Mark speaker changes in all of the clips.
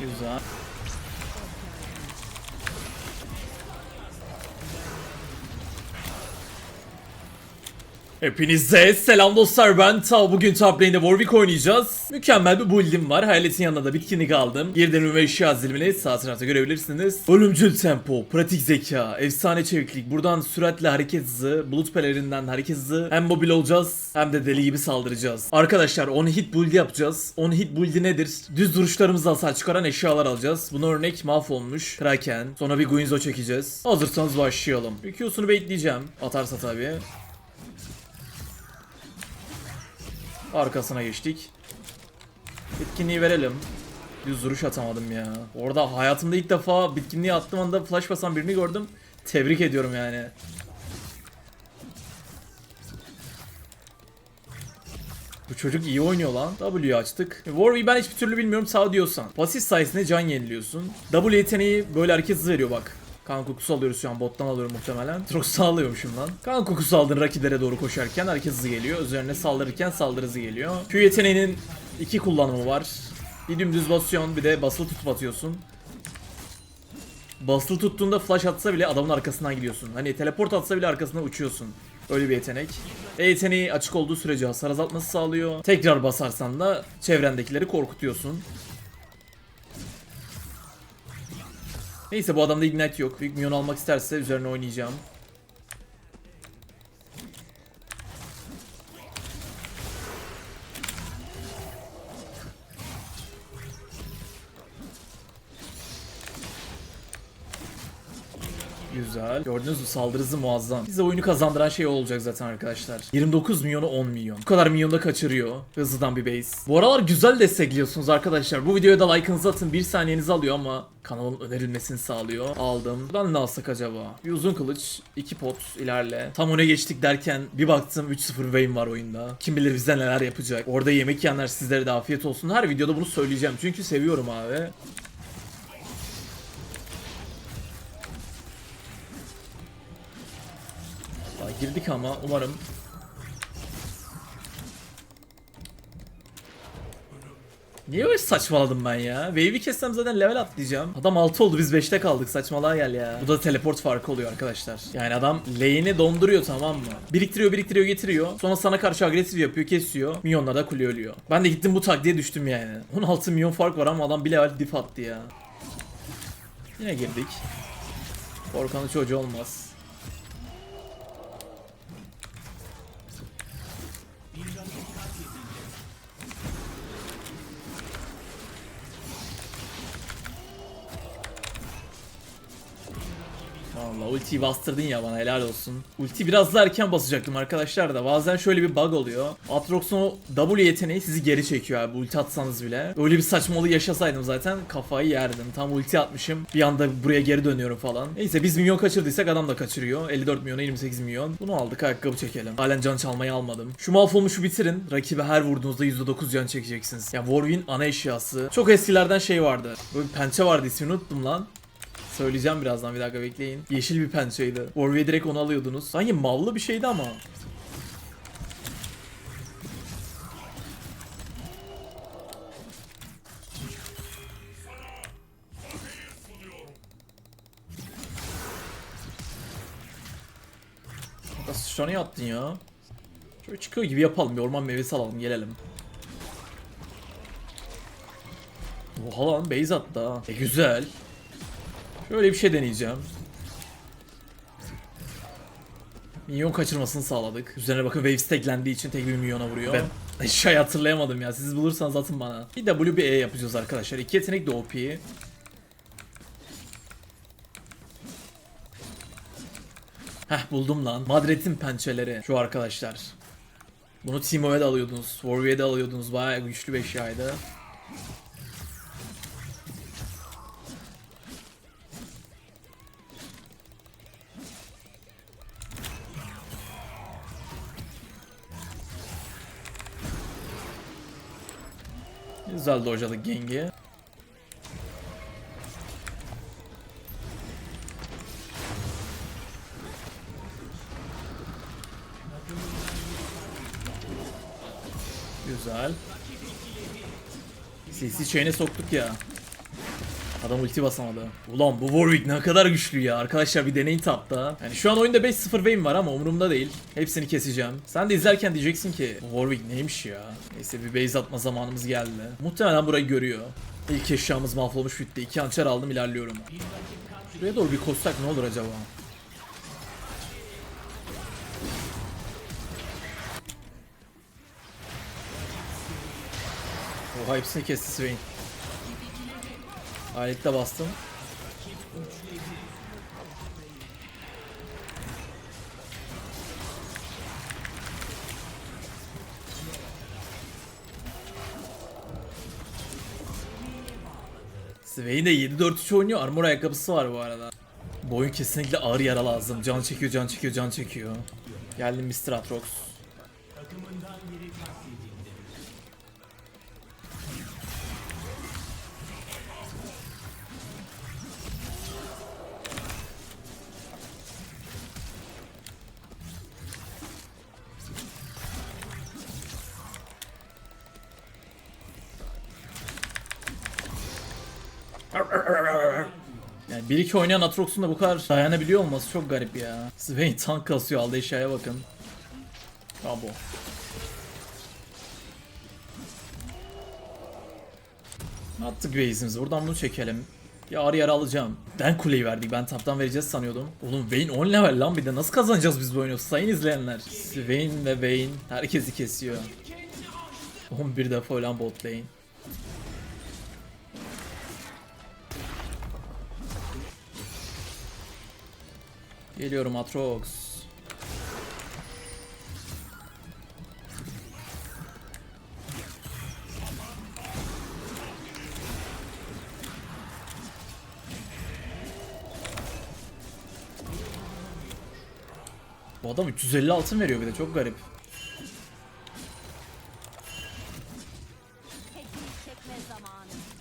Speaker 1: Güzel. Hepinize selam dostlar ben Tav bugün top lane'de Warwick oynayacağız. Mükemmel bir build'im var. Hayaletin yanında da bitkinlik aldım. Girden ve eşya zilimini sağ tarafta görebilirsiniz. Ölümcül tempo, pratik zeka, efsane çeviklik. Buradan süratle hareket hızı, bulut pelerinden hareket hızı. Hem mobil olacağız hem de deli gibi saldıracağız. Arkadaşlar 10 hit build yapacağız. 10 hit build'i nedir? Düz duruşlarımızla hasar çıkaran eşyalar alacağız. Buna örnek mahvolmuş, Kraken. Sonra bir Guinzo çekeceğiz. Hazırsanız başlayalım. Q'sunu bekleyeceğim. Atarsa tabii. Arkasına geçtik. Bitkinliği verelim. Düz duruş atamadım ya. Orada hayatımda ilk defa bitkinliği attığım anda flash basan birini gördüm. Tebrik ediyorum yani. Bu çocuk iyi oynuyor lan. W'yu açtık. Warwick'i ben hiçbir türlü bilmiyorum sağ diyorsan. Pasif sayesinde can yeniliyorsun. W yeteneği böyle hareket veriyor bak. Kan kokusu alıyoruz şu an bottan alıyorum muhtemelen. Çok sağlıyormuşum lan. Kan kokusu aldın rakiplere doğru koşarken hareket hızı geliyor. Üzerine saldırırken saldırı hızı geliyor. Q yeteneğinin iki kullanımı var. Bir dümdüz basıyorsun bir de basılı tutup atıyorsun. Basılı tuttuğunda flash atsa bile adamın arkasından gidiyorsun. Hani teleport atsa bile arkasına uçuyorsun. Öyle bir yetenek. E yeteneği açık olduğu sürece hasar azaltması sağlıyor. Tekrar basarsan da çevrendekileri korkutuyorsun. Neyse bu adamda ignite yok. Büyük minyon almak isterse üzerine oynayacağım. Güzel. Gördünüz mü saldırı hızı muazzam. Bize oyunu kazandıran şey olacak zaten arkadaşlar. 29 milyonu 10 milyon. Bu kadar milyonu da kaçırıyor. Hızlıdan bir base. Bu aralar güzel destekliyorsunuz arkadaşlar. Bu videoya da like'ınızı atın. Bir saniyenizi alıyor ama kanalın önerilmesini sağlıyor. Aldım. Buradan ne alsak acaba? Bir uzun kılıç, iki pot ilerle. Tam öne geçtik derken bir baktım 3-0 Vayne var oyunda. Kim bilir bize neler yapacak. Orada yemek yiyenler sizlere de afiyet olsun. Her videoda bunu söyleyeceğim. Çünkü seviyorum abi. Girdik ama umarım Niye öyle saçmaladım ben ya? Wave'i kessem zaten level atlayacağım. Adam 6 oldu biz 5'te kaldık saçmalığa gel ya. Bu da teleport farkı oluyor arkadaşlar. Yani adam lane'i donduruyor tamam mı? Biriktiriyor biriktiriyor getiriyor. Sonra sana karşı agresif yapıyor kesiyor. Minyonlar da kule ölüyor. Ben de gittim bu taktiğe düştüm yani. 16 milyon fark var ama adam bir level diff attı ya. Yine girdik. Korkanı çocuğu olmaz. Valla ultiyi bastırdın ya bana helal olsun. Ulti biraz daha erken basacaktım arkadaşlar da bazen şöyle bir bug oluyor. Atrox'un o W yeteneği sizi geri çekiyor abi ulti atsanız bile. Öyle bir saçmalığı yaşasaydım zaten kafayı yerdim. Tam ulti atmışım bir anda buraya geri dönüyorum falan. Neyse biz milyon kaçırdıysak adam da kaçırıyor. 54 milyona 28 milyon. Bunu aldık ayakkabı çekelim. Halen can çalmayı almadım. Şu mahvolmuşu bitirin. Rakibe her vurduğunuzda %9 can çekeceksiniz. Ya Warwick'in ana eşyası. Çok eskilerden şey vardı. Böyle bir pençe vardı ismini unuttum lan. Söyleyeceğim birazdan bir dakika bekleyin. Yeşil bir pençeydi. Warwick'e direkt onu alıyordunuz. Sanki mallı bir şeydi ama. Nasıl şu an iyi attın ya? Şöyle çıkıyor gibi yapalım. Bir orman meyvesi alalım gelelim. Oha lan base attı ha. E güzel. Şöyle bir şey deneyeceğim. Minyon kaçırmasını sağladık. Üzerine bakın wave stacklendiği için tek bir milyona vuruyor. Ben şey hatırlayamadım ya. Siz bulursanız atın bana. Bir W bir E yapacağız arkadaşlar. İki yetenek de OP. Heh buldum lan. Madrid'in pençeleri. Şu arkadaşlar. Bunu Timo'ya da alıyordunuz. Warwick'e de alıyordunuz. Bayağı güçlü bir eşyaydı. Güzel dojladık Gengi. Güzel. CC chain'e soktuk ya. Adam ulti basamadı. Ulan bu Warwick ne kadar güçlü ya. Arkadaşlar bir deneyin tapta. Yani şu an oyunda 5-0 Vayne var ama umurumda değil. Hepsini keseceğim. Sen de izlerken diyeceksin ki "Bu Warwick neymiş ya. Neyse bir base atma zamanımız geldi. Muhtemelen burayı görüyor. İlk eşyamız mahvolmuş bitti. İki hançer aldım ilerliyorum. Şuraya doğru bir koşsak ne olur acaba? Oha hepsini kesti Swain. Alette bastım. Swain de 7-4-3 oynuyor. Armor ayakkabısı var bu arada. Bu oyun kesinlikle ağır yara lazım. Can çekiyor, can çekiyor, can çekiyor. Geldim Mr. Atrox. 1-2 oynayan Atrox'un da bu kadar dayanabiliyor olması çok garip ya. Swain tank kasıyor aldı eşyaya bakın. Bravo. Attık base'imizi. Buradan bunu çekelim. Ya arı yarı alacağım. Ben kuleyi verdik. Ben taptan vereceğiz sanıyordum. Oğlum Vayne 10 level lan bir de. Nasıl kazanacağız biz bu oyunu? Sayın izleyenler. Swain ve Vayne herkesi kesiyor. 11 defa olan bot lane. Geliyorum Atrox. Bu adam 350 altın veriyor bir de çok garip.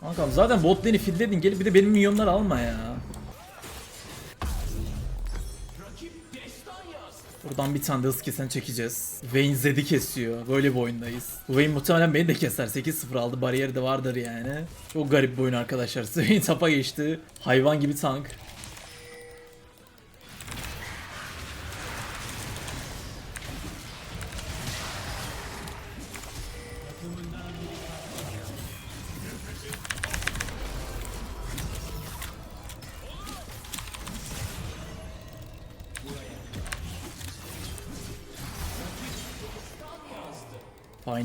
Speaker 1: Kankam zaten bot lane'i fitledin gelip bir de benim milyonları alma ya. Buradan bir tane de hız kesen çekeceğiz. Vayne Zed'i kesiyor. Böyle bir oyundayız. Vayne muhtemelen beni de keser. 8-0 aldı. Bariyeri de vardır yani. Çok garip bir oyun arkadaşlar. Vayne tapa geçti. Hayvan gibi tank.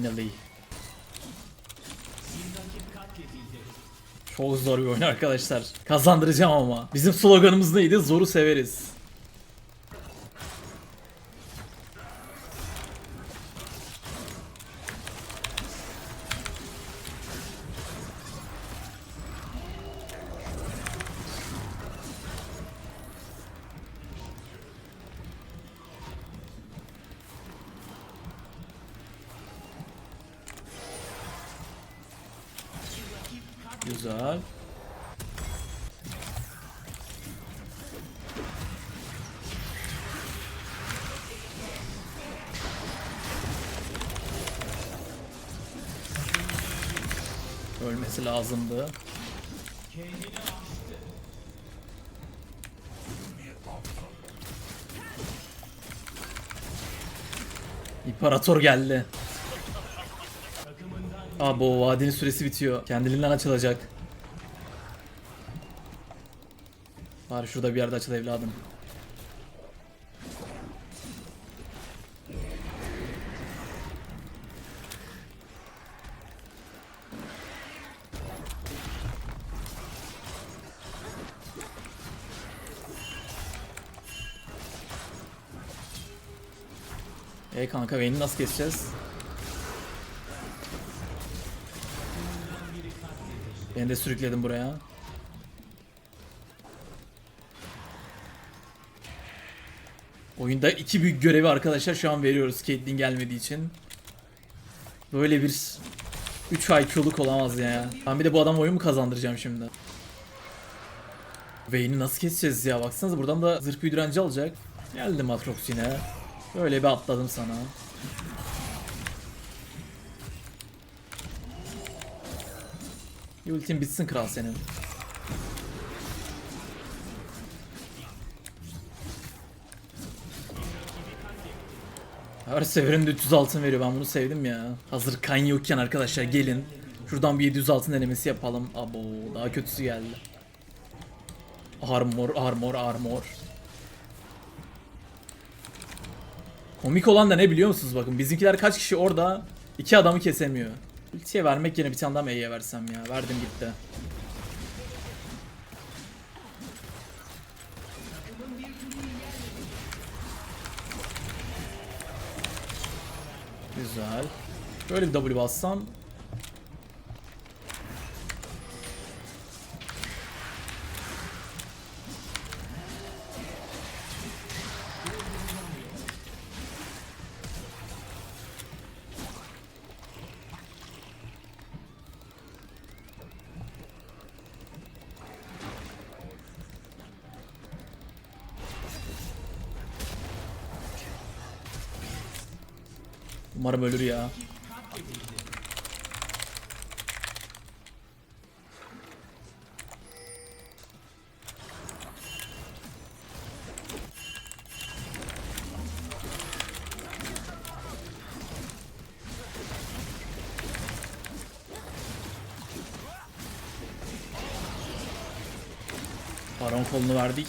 Speaker 1: Finally. Çok zor bir oyun arkadaşlar. Kazandıracağım ama. Bizim sloganımız neydi? Zoru severiz. Ölmesi lazımdı. İmparator geldi. Aa bu vadinin süresi bitiyor. Kendiliğinden açılacak. Bari şurada bir yerde açıl evladım. E kanka Vayne'i nasıl keseceğiz? Beni de sürükledim buraya. Oyunda iki büyük görevi arkadaşlar şu an veriyoruz Caitlyn gelmediği için. Böyle bir 3 IQ'luk olamaz ya. Ben bir de bu adam oyun mu kazandıracağım şimdi? Vayne'i nasıl keseceğiz ya? Baksanıza buradan da zırh büyü direnci alacak. Geldim Atrox yine. Böyle bir atladım sana. Ultin bitsin kral senin. Her seferinde 300 altın veriyor. Ben bunu sevdim ya. Hazır kan yokken arkadaşlar gelin. Şuradan bir 700 altın denemesi yapalım. Abo daha kötüsü geldi. Armor, armor, armor. Komik olan da ne biliyor musunuz bakın bizimkiler kaç kişi orada iki adamı kesemiyor. Ultiye vermek yerine bir tane daha E'ye versem ya. Verdim gitti. Güzel. Böyle bir W bassam. Umarım ölür ya. Baron kolunu verdik.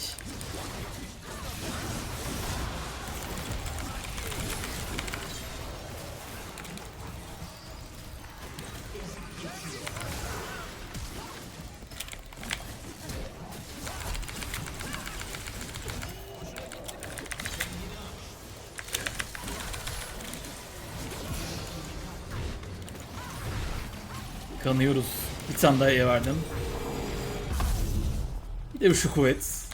Speaker 1: Kanıyoruz. Bir tane daha iyi verdim. Bir de şu kuvvet.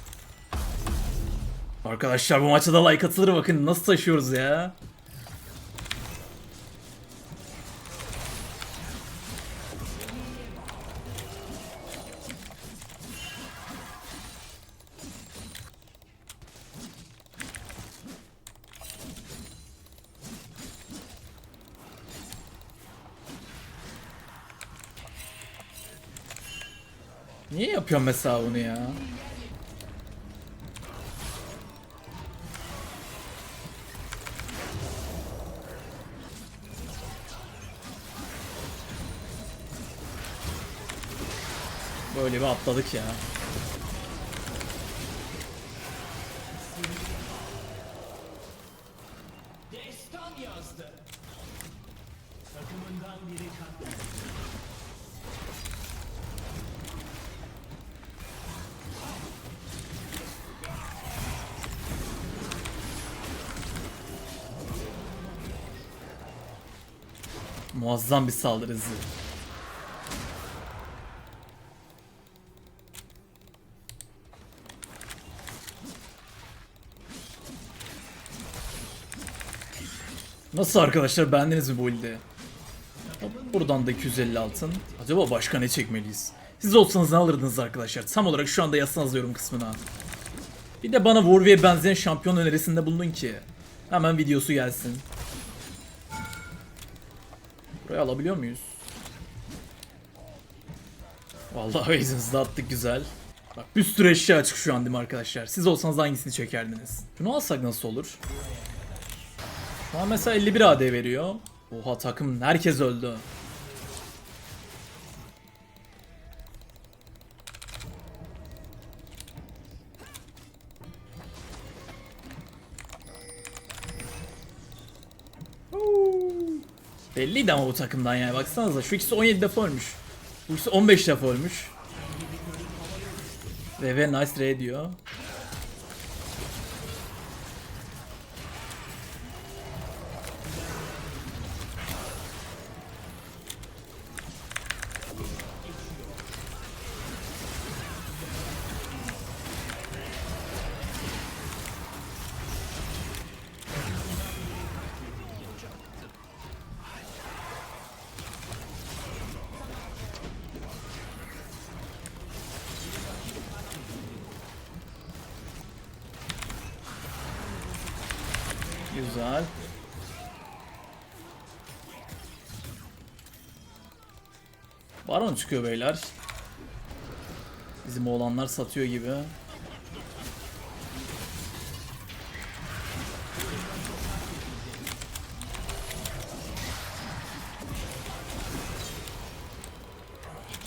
Speaker 1: Arkadaşlar bu maça da like atılır bakın nasıl taşıyoruz ya. Yapıyorum mesela bunu ya? Böyle bir atladık ya. Muazzam bir saldırı hızı. Nasıl arkadaşlar beğendiniz mi bu ilde? Buradan da 250 altın. Acaba başka ne çekmeliyiz? Siz olsanız ne alırdınız arkadaşlar? Tam olarak şu anda yazsanız yorum kısmına. Bir de bana Warwick'e benzeyen şampiyon önerisinde bulunun ki. Hemen videosu gelsin. Burayı alabiliyor muyuz? Vallahi base'imizi de attık güzel. Bak bir sürü eşya açık şu an değil mi arkadaşlar? Siz olsanız hangisini çekerdiniz? Şunu alsak nasıl olur? Şu an mesela 51 AD veriyor. Oha takım herkes öldü. Belliydi ama bu takımdan yani baksanıza şu ikisi 17 defa ölmüş. Bu ikisi 15 defa ölmüş. Ve ve nice Ray diyor. Güzel. Baron çıkıyor beyler. Bizim oğlanlar satıyor gibi.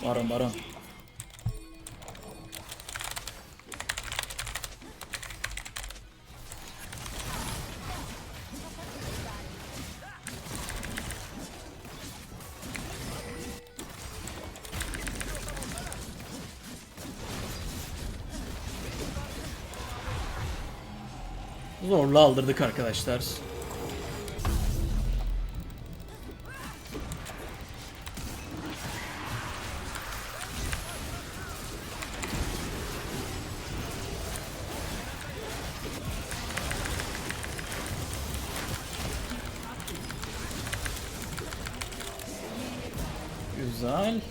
Speaker 1: Baron baron. Zorla aldırdık arkadaşlar. Güzel.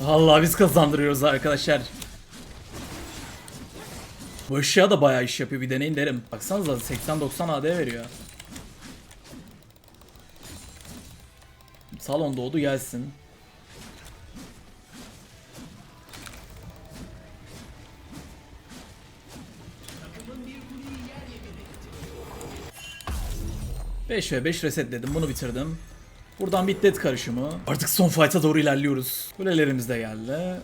Speaker 1: Vallahi biz kazandırıyoruz arkadaşlar. Bu ışığa da bayağı iş yapıyor bir deneyin derim. Baksanıza 80-90 AD veriyor. Salon doğdu gelsin. Beş ve 5 resetledim bunu bitirdim. Buradan bir karışımı. Artık son fight'a doğru ilerliyoruz. Kulelerimiz de geldi.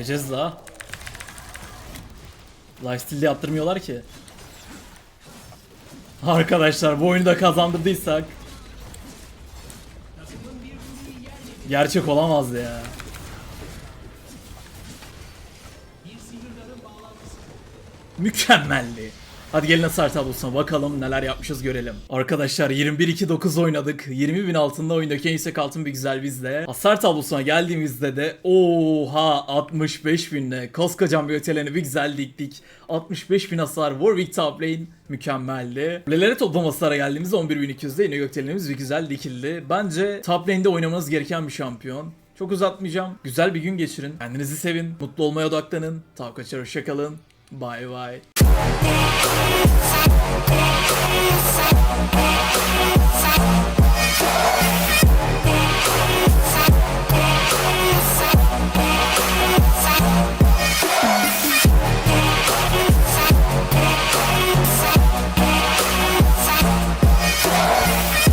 Speaker 1: Öleceğiz la. Lifesteal'de yaptırmıyorlar ki. Arkadaşlar bu oyunu da kazandırdıysak Gerçek olamazdı ya. Mükemmeldi. Hadi gelin hasar tablosuna bakalım neler yapmışız görelim. Arkadaşlar 21-2-9 oynadık. 20 bin altında oyundaki en yüksek altın bir güzel bizde. Hasar tablosuna geldiğimizde de oha 65 binle koskocaman bir öteleni bir güzel diktik. 65 bin hasar Warwick top lane mükemmeldi. Kulelere toplam hasara geldiğimizde 11.200'de yine gökdelenimiz bir güzel dikildi. Bence top lane'de oynamanız gereken bir şampiyon. Çok uzatmayacağım. Güzel bir gün geçirin. Kendinizi sevin. Mutlu olmaya odaklanın. Tavkaçar hoşçakalın. Bye bye.
Speaker 2: Inside, inside, inside.